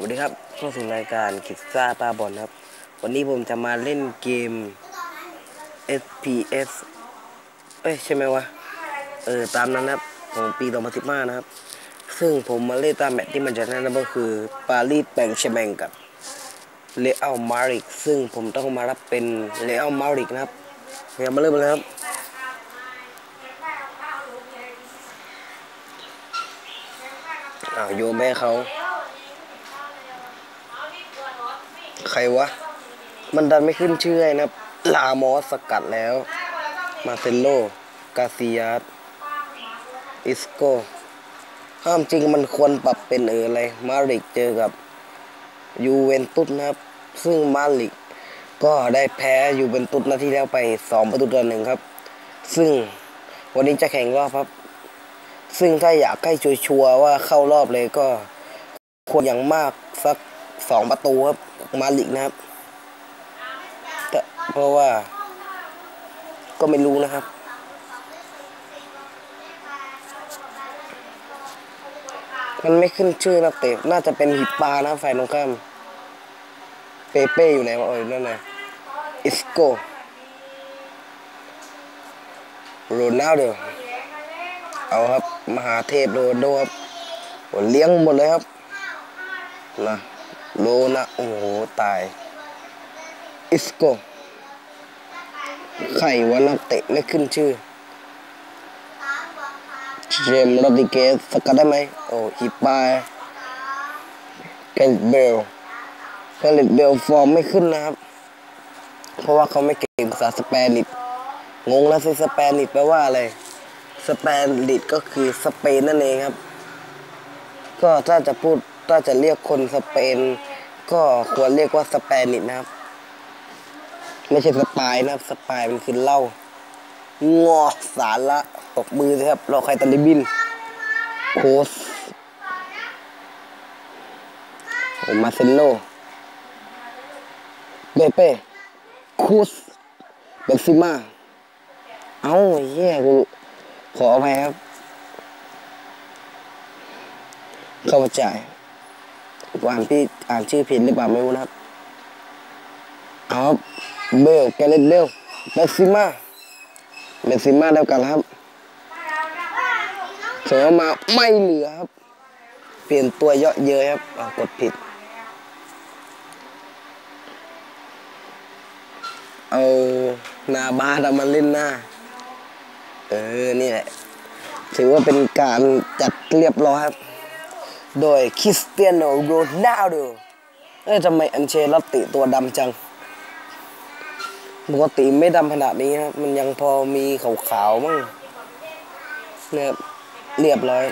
สวัสดีครับเข้าสู่รายการคิดซ่าตาบอลครับ วันนี้ผมจะมาเล่นเกม SPS เอ้ย ใช่ไหมวะ เออ ตามนั้นะครับ ของปี 2015 นะครับ ซึ่งผมมาเล่นตามแมตช์ที่มันจะแนะนก็คือปารีสแบงเชแมงกับเลอัลมาริกซึ่งผมต้องมารับเป็นเลอัลมาริกนะครับเดี๋ยมาเริ่มเลยครับอ้าวโยนแม่เขา ใครวะ มันดันไม่ขึ้นชื่อนะครับ ลามอสสกัดแล้ว มาเซโล กาซิยัสอิสโกห้ามจริงมันควรปรับเป็นเอออะไร มาริกเจอกับยูเวนตุสนะครับ ซึ่งมาริกก็ได้แพ้ยูเวนตุสนาทีแล้วไปสองประตูต่อหนึ่งครับ ซึ่งวันนี้จะแข่งรอบครับ ซึ่งถ้าอยากให้ชัวร์ว่าเข้ารอบเลยก็ควรอย่างมากสักสองประตูครับ มาลิกนะครับเพราะว่า ก็ไม่รู้นะครับ มันไม่ขึ้นชื่อนักเตะน่าจะเป็นหิปปานะฝ่ายตรงข้ามเปเป้อยู่ไหนวะเอ้ยนั่นไงอิสโกโรนัลโดเอาครับ มหาเทพโรนลโดครับเลี้ยงหมดเลยครับนะ โลนะโอ้โห ตาย อิสโก ไข่วะนักเตะไม่ขึ้นชื่อ เจมส์โรดิเกสสกัดได้ไหม โอ้ฮิปปายเกลเบลเกลเบลฟอร์มไม่ขึ้นนะครับ เพราะว่าเขาไม่เก่งภาษาสเปนิชงงแล้วสิสเปนิชแปลว่าอะไร สเปนิชก็คือสเปนนั่นเองครับ ก็ถ้าจะพูด ถ้าจะเรียกคนสเปน ก็ควรเรียกว่าสเปนิชนะครับ ไม่ใช่สปายนะครับ สปายมันคือเหล้างอสารละตกมือสิครับเราใครตันดิบินโคสโอมาเซโลเบเป้คูสเบนซิมาเอ้าเฮียกูขออภัยครับ เข้ามาจ่ายกูอ่านพี่อ่านชื่อผิดหรือเปล่าไม่รู้นะครับครับเบลแกเลตเบลเบนซิมาเบนซิมาแล้วกันครับเสริมมาไม่เหลือครับ เปลี่ยนตัวเยอะเยอะครับกดผิด เอานาบาดามาเล่นหน้า เออ นี่แหละ ถือว่าเป็นการจัดเรียบร้อยครับ โดยคริสเตียโนโรนัลโดเอ้ยทำไมอันเชลติตัวดำจัง ปกติไม่ดำขนาดนี้ครับ มันยังพอมีขาวๆมั้งเนี่ยเรียบร้อย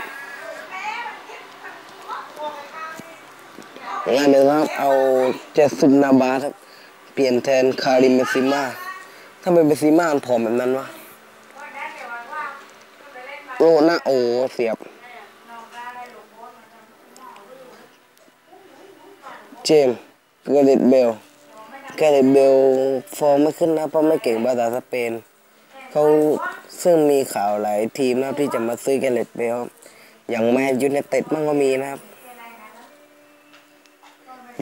งานเดิมครับเอาเจสุนนาบาครับ เปลี่ยนแทนคาริมเบนซิมาถ้าเป็นเบนซิมาผอมแบบนั้นวะโอ้หน้าโอ้เสียบ เจมส์เกเรตเบลเกเรตเบลฟอร์มไม่ขึ้นนะเพราะไม่เก่งภาษาสเปนเขาซึ่งมีข่าวหลายทีมนะครับที่จะมาซื้อเกเรตเบลอย่างแมนยูไนเต็ดมั่งก็มีนะครับ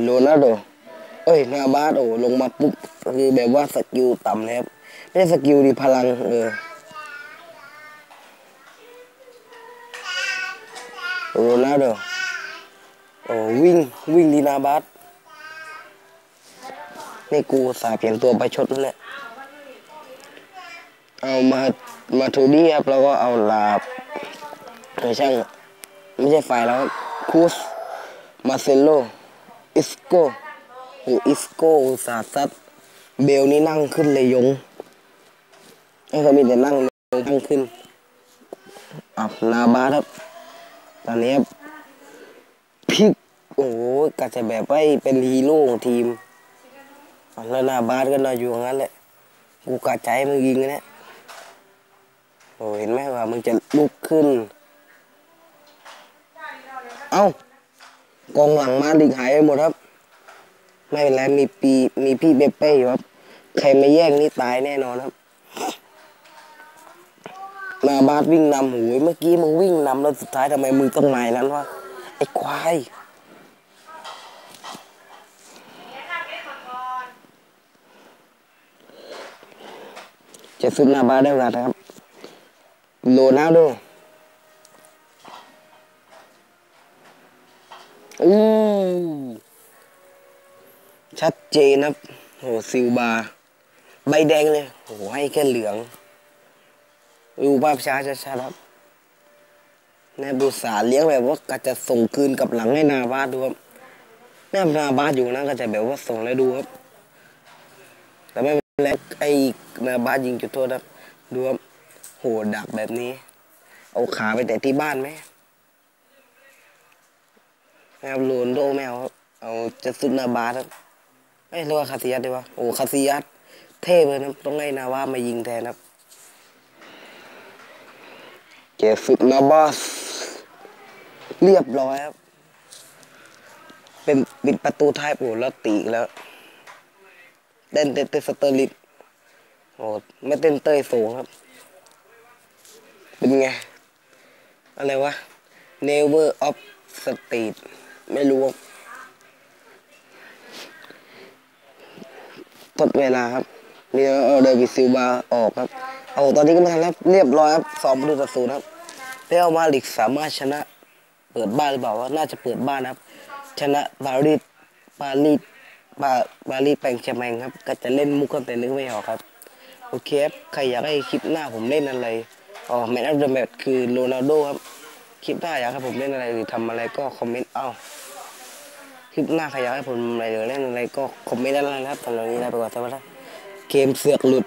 โรนัลโดเอ้ยนาบาสโอลงมาปุ๊บคือแบบว่าสกิลต่ำเลยครับไม่ใช่สกิลดีพลังเออโรนัลโดโอ้วิ่งวิ่งดีนาบัส นี่กูสาเปลี่ยนตัวไปชดนั่นแหละเอามามาทูดี้ครับแล้วก็เอาลาบไม่ช่างไม่ใช่ไฟแล้วคูสมาเซโลอิสโกโออิสโกสาซัดเบลนี่นั่งขึ้นเลยยงไอ้เขามีแต่นั่งนั่งขึ้นอับนาบาครับ ตอนนี้ครับพิกโอ้โหกะจะแบบว่าเป็นฮีโร่ของทีม แล้วหน้าบาสก็น่าอยู่อย่างนั้นแหละกูกะใจมึงยิงนะโอ้เห็นไหมว่ามึงจะลุกขึ้น เอ้ากองหลังมาดิกหายไปหมดครับ ไม่เป็นไรมีปีมีพี่เปเป้อยู่ครับ ใครไม่แย่งนี่ตายแน่นอนครับนาบาสวิ่งนำโหยเมื่อกี้มึงวิ่งนำแล้วสุดท้ายทำไมมึงต้องไหนนั้นวะไอ้ควาย จะซุปหน้าบ้านได้เวลานะครับโลนาโดอู้ชัดเจนครับโหซิลบา ใบแดงเลยโหให้แค่เหลืองดูภาพช้าชัดๆครับนายบุษาเลี้ยงแบบว่าก็จะส่งคืนกับหลังให้นาบาสดูครับนาบาสอยู่นะก็จะแบบว่าส่งแล้วดูครับแต่ไม่ เป็นไอ้นาบาสยิงจุดโทษครับดูครับโหดักแบบนี้ เอาขาไปแต่ที่บ้านไหมนะครับโรนลโดแมวครับเอาจะสุดนาบาสครับไม่เรียกว่าคาซิยัสดีวะโอ้คาซิยัสเท่เลยนะต้องให้นาวามายิงแทนครับเจสุดนาบาสเรียบร้อยครับเป็นปิดประตูท้ายโอ้แล้วตีแล้ว เต้นเต้นเต้นสเตอร์ลิตโอ้ไม่เต้นเต้ยสูงครับ เป็นไง อะไรวะ Never of Street ไม่รู้ว่าทดเวลาครับเดี๋ยวเอาเดวิดซิลบาออกครับ เอาตอนนี้ก็มาทันแล้วเรียบร้อยครับสองประตูต่อศูนย์ครับเรียลมาดริดสามารถชนะ เปิดบ้านหรือเปล่าว่าน่าจะเปิดบ้านครับ ชนะปารีสปารีส บาบารีแปลงแชมงครับ ก็จะเล่นมุกกันแต่นึกไม่ออกครับ โอเคครับใครอยากให้คลิปหน้าผมเล่นอะไรอ๋อแมนอัพเดอะแมทคือโรนัลโดครับ คลิปหน้าอยากให้ผมเล่นอะไรหรือทำอะไรก็คอมเมนต์เอาคลิปหน้าใครอยากให้ผมอะไรหรือเล่นอะไรก็คอมเมนต์อะไรนะครับตอนนี้ได้ไปก่อนสวัสดีครับเกมเสือกหลุด